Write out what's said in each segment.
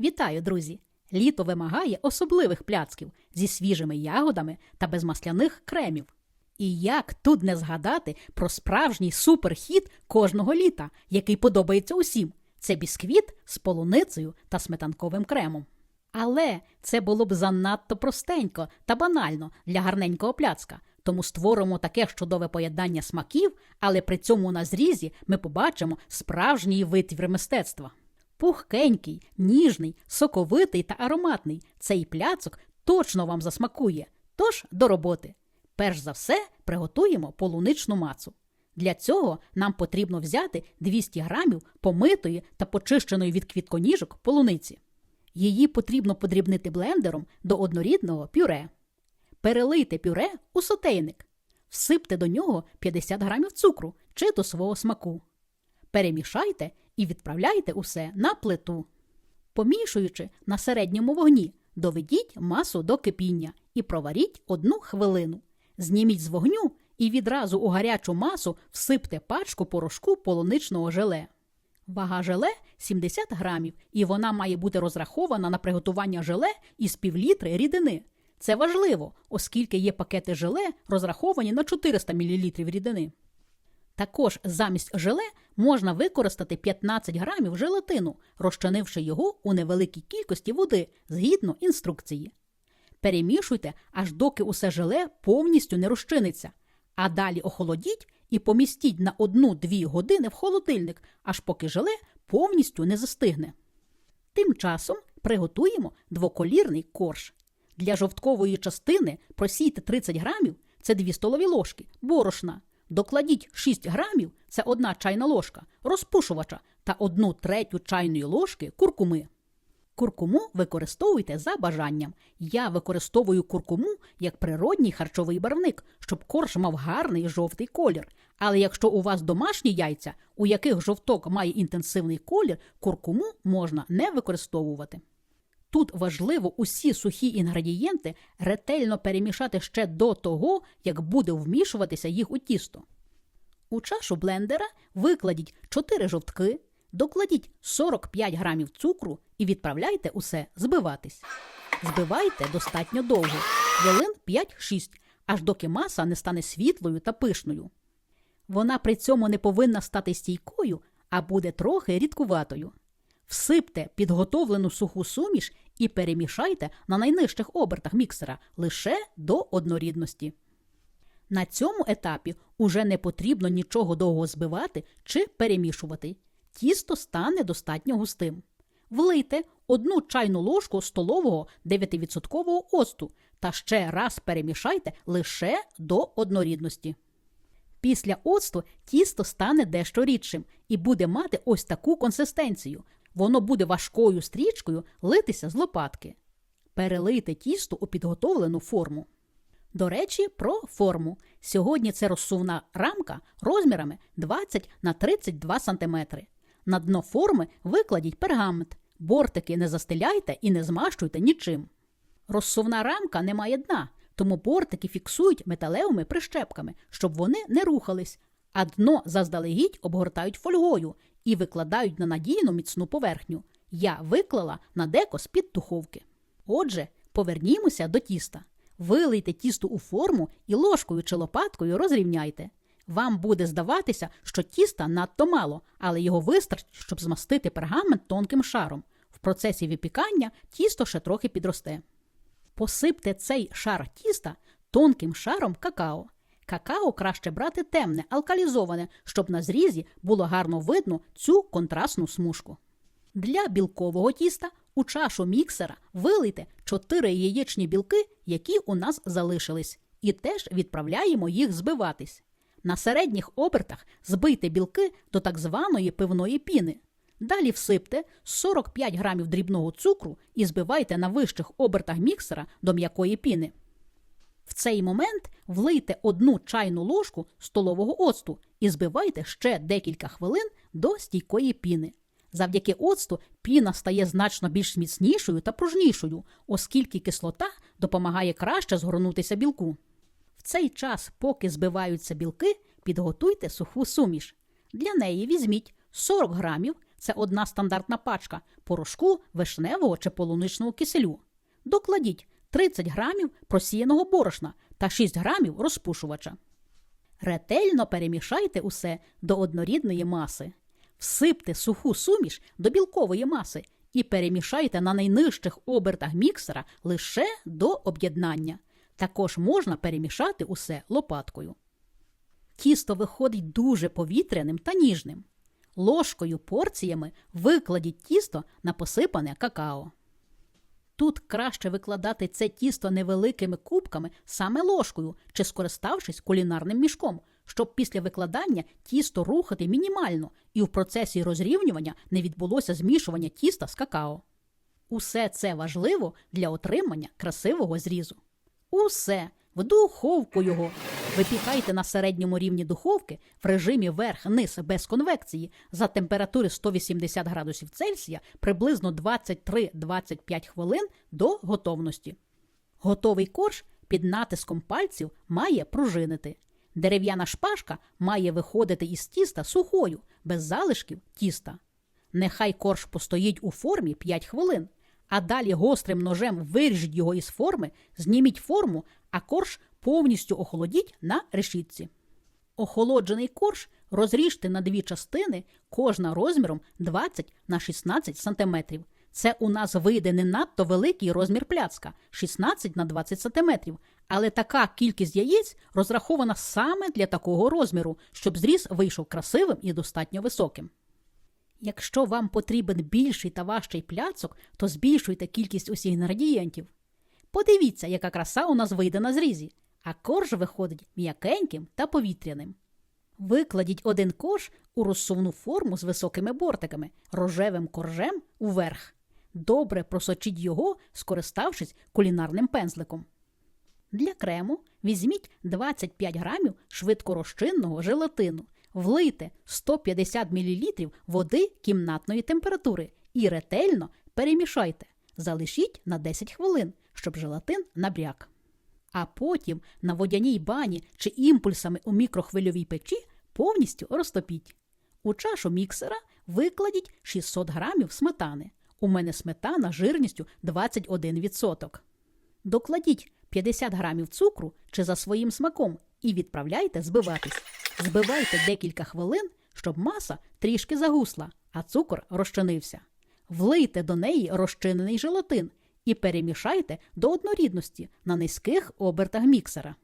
Вітаю, друзі! Літо вимагає особливих пляцків зі свіжими ягодами та без масляних кремів. І як тут не згадати про справжній суперхіт кожного літа, який подобається усім це бісквіт з полуницею та сметанковим кремом. Але це було б занадто простенько та банально для гарненького пляцка, тому створимо таке чудове поєднання смаків, але при цьому на зрізі ми побачимо справжній витвір мистецтва. Пухкенький, ніжний, соковитий та ароматний. Цей пляцок точно вам засмакує. Тож до роботи. Перш за все приготуємо полуничну мацу. Для цього нам потрібно взяти 200 грамів помитої та почищеної від квітконіжок полуниці. Її потрібно подрібнити блендером до однорідного пюре. Перелийте пюре у сотейник. Всипте до нього 50 грамів цукру чи до свого смаку. Перемішайте і відправляйте усе на плиту. Помішуючи на середньому вогні, доведіть масу до кипіння і проваріть одну хвилину. Зніміть з вогню і відразу у гарячу масу всипте пачку порошку полуничного желе. Вага желе 70 грамів, і вона має бути розрахована на приготування желе із півлітри рідини. Це важливо, оскільки є пакети желе, розраховані на 400 мл рідини. Також замість желе можна використати 15 грамів желатину, розчинивши його у невеликій кількості води згідно інструкції. Перемішуйте, аж доки усе желе повністю не розчиниться, а далі охолодіть і помістіть на 1-2 години в холодильник, аж поки желе повністю не застигне. Тим часом приготуємо двоколірний корж. Для жовткової частини просійте 30 грамів це 2 столові ложки, борошна. Докладіть 6 грамів це 1 чайна ложка розпушувача та 1 третю чайної ложки куркуми. Куркуму використовуйте за бажанням. Я використовую куркуму як природній харчовий барвник, щоб корж мав гарний жовтий колір. Але якщо у вас домашні яйця, у яких жовток має інтенсивний колір, куркуму можна не використовувати. Тут важливо усі сухі інгредієнти ретельно перемішати ще до того, як буде вмішуватися їх у тісто. У чашу блендера викладіть 4 жовтки, докладіть 45 грамів цукру і відправляйте усе збиватись. Збивайте достатньо довго, хвилин 5-6, аж доки маса не стане світлою та пишною. Вона при цьому не повинна стати стійкою, а буде трохи рідкуватою. Всипте підготовлену суху суміш і перемішайте на найнижчих обертах міксера лише до однорідності. На цьому етапі уже не потрібно нічого довго збивати чи перемішувати. Тісто стане достатньо густим. Влийте одну чайну ложку столового 9% оцту та ще раз перемішайте лише до однорідності. Після оцту тісто стане дещо рідшим і буде мати ось таку консистенцію. Воно буде важкою стрічкою литися з лопатки. Перелийте тісто у підготовлену форму. До речі, про форму. Сьогодні це розсувна рамка розмірами 20 на 32 см. На дно форми викладіть пергамент. Бортики не застеляйте і не змащуйте нічим. Розсувна рамка не має дна, тому бортики фіксують металевими прищепками, щоб вони не рухались, а дно заздалегідь обгортають фольгою і викладають на надійну міцну поверхню. Я виклала на деко з-під духовки. Отже, повернімося до тіста. Вилийте тісто у форму і ложкою чи лопаткою розрівняйте. Вам буде здаватися, що тіста надто мало, але його вистачить, щоб змастити пергамент тонким шаром. В процесі випікання тісто ще трохи підросте. Посипте цей шар тіста тонким шаром какао. Какао краще брати темне, алкалізоване, щоб на зрізі було гарно видно цю контрастну смужку. Для білкового тіста у чашу міксера вилийте 4 яєчні білки, які у нас залишились, і теж відправляємо їх збиватись. На середніх обертах збийте білки до так званої пивної піни. Далі всипте 45 грамів дрібного цукру і збивайте на вищих обертах міксера до м'якої піни. В цей момент влийте одну чайну ложку столового оцту і збивайте ще декілька хвилин до стійкої піни. Завдяки оцту піна стає значно більш міцнішою та пружнішою, оскільки кислота допомагає краще згорнутися білку. В цей час, поки збиваються білки, підготуйте суху суміш. Для неї візьміть 40 грамів це одна стандартна пачка порошку вишневого чи полуничного киселю. Докладіть 30 грамів просіяного борошна та 6 грамів розпушувача. Ретельно перемішайте усе до однорідної маси. Всипте суху суміш до білкової маси і перемішайте на найнижчих обертах міксера лише до об'єднання. Також можна перемішати усе лопаткою. Тісто виходить дуже повітряним та ніжним. Ложкою порціями викладіть тісто на посипане какао. Тут краще викладати це тісто невеликими кубками саме ложкою чи скориставшись кулінарним мішком, щоб після викладання тісто рухати мінімально і в процесі розрівнювання не відбулося змішування тіста з какао. Усе це важливо для отримання красивого зрізу. Усе в духовку його. Випікайте на середньому рівні духовки в режимі верх-низ без конвекції за температури 180 градусів Цельсія приблизно 23-25 хвилин до готовності. Готовий корж під натиском пальців має пружинити. Дерев'яна шпажка має виходити із тіста сухою, без залишків тіста. Нехай корж постоїть у формі 5 хвилин, а далі гострим ножем виріжіть його із форми, зніміть форму, а корж повністю охолодіть на решітці. Охолоджений корж розріжте на дві частини, кожна розміром 20 на 16 см. Це у нас вийде не надто великий розмір пляцка 16 на 20 см, але така кількість яєць розрахована саме для такого розміру, щоб зріз вийшов красивим і достатньо високим. Якщо вам потрібен більший та важчий пляцок, то збільшуйте кількість усіх інгредієнтів. Подивіться, яка краса у нас вийде на зрізі, а корж виходить м'якеньким та повітряним. Викладіть один корж у розсувну форму з високими бортиками, рожевим коржем уверх. Добре просочіть його, скориставшись кулінарним пензликом. Для крему візьміть 25 грамів швидкорозчинного желатину, влийте 150 мл води кімнатної температури і ретельно перемішайте. Залишіть на 10 хвилин, щоб желатин набряк. А потім на водяній бані чи імпульсами у мікрохвильовій печі повністю розтопіть. У чашу міксера викладіть 600 грамів сметани. У мене сметана жирністю 21%. Докладіть 50 грамів цукру чи за своїм смаком і відправляйте збиватись. Збивайте декілька хвилин, щоб маса трішки загусла, а цукор розчинився. Влийте до неї розчинений желатин і перемішайте до однорідності на низьких обертах міксера.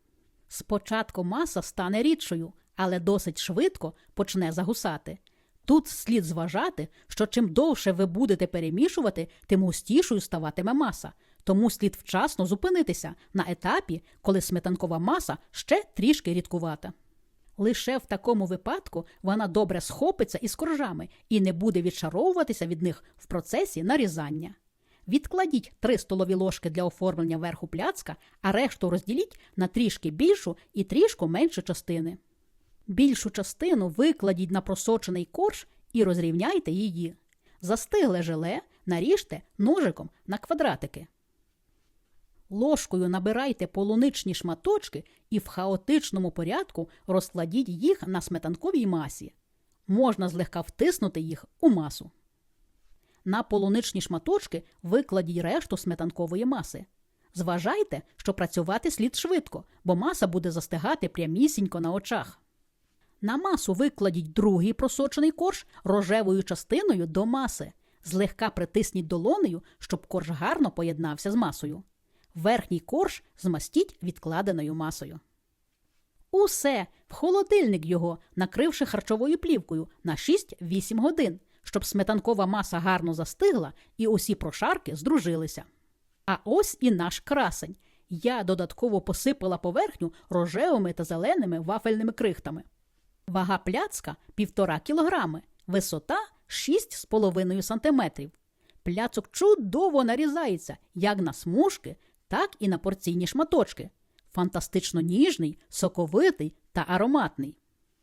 Спочатку маса стане рідшою, але досить швидко почне загусати. Тут слід зважати, що чим довше ви будете перемішувати, тим густішою ставатиме маса, тому слід вчасно зупинитися на етапі, коли сметанкова маса ще трішки рідкувата. Лише в такому випадку вона добре схопиться із коржами і не буде відшаровуватися від них в процесі нарізання. Відкладіть 3 столові ложки для оформлення верху пляцка, а решту розділіть на трішки більшу і трішку меншу частини. Більшу частину викладіть на просочений корж і розрівняйте її. Застигле желе наріжте ножиком на квадратики. Ложкою набирайте полуничні шматочки і в хаотичному порядку розкладіть їх на сметанковій масі. Можна злегка втиснути їх у масу. На полуничні шматочки викладіть решту сметанкової маси. Зважайте, що працювати слід швидко, бо маса буде застигати прямісінько на очах. На масу викладіть другий просочений корж рожевою частиною до маси. Злегка притисніть долонею, щоб корж гарно поєднався з масою. Верхній корж змастіть відкладеною масою. Усе в холодильник його, накривши харчовою плівкою на 6-8 годин, щоб сметанкова маса гарно застигла і усі прошарки здружилися. А ось і наш красень. Я додатково посипала поверхню рожевими та зеленими вафельними крихтами. Вага пляцка 1,5 кілограми, висота 6,5 сантиметрів. Пляцок чудово нарізається як на смужки, так і на порційні шматочки. Фантастично ніжний, соковитий та ароматний.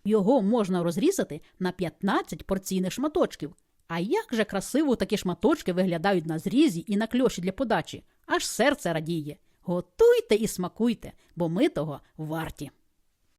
Його можна розрізати на 15 порційних шматочків. А як же красиво такі шматочки виглядають на зрізі і на кльоші для подачі, аж серце радіє. Готуйте і смакуйте, бо ми того варті.